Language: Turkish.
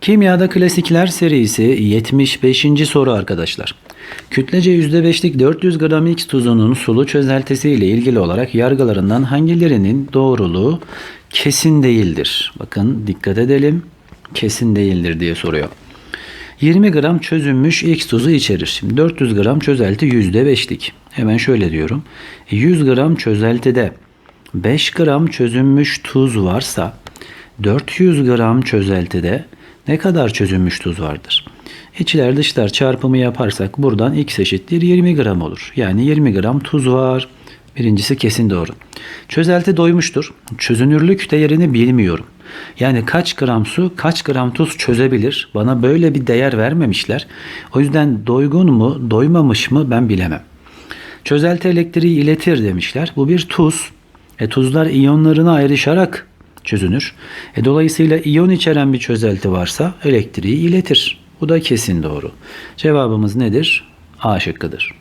Kimyada Klasikler serisi 75. soru arkadaşlar. Kütlece %5'lik 400 gram X tuzunun sulu çözeltisi ile ilgili olarak yargılarından hangilerinin doğruluğu kesin değildir? Bakın dikkat edelim. Kesin değildir diye soruyor. 20 gram çözünmüş X tuzu içerir. Şimdi 400 gram çözelti %5'lik. Hemen şöyle diyorum. 100 gram çözeltide 5 gram çözünmüş tuz varsa 400 gram çözeltide ne kadar çözünmüş tuz vardır? İçler dışlar çarpımı yaparsak buradan x eşittir 20 gram olur. Yani 20 gram tuz var. Birincisi kesin doğru. Çözelti doymuştur. Çözünürlük değerini bilmiyorum. Yani kaç gram su, kaç gram tuz çözebilir? Bana böyle bir değer vermemişler. O yüzden doygun mu, doymamış mı ben bilemem. Çözelti elektriği iletir demişler. Bu bir tuz. E, tuzlar iyonlarına ayrışarak çözünür. E, dolayısıyla iyon içeren bir çözelti varsa elektriği iletir. Bu da kesin doğru. Cevabımız nedir? A şıkkıdır.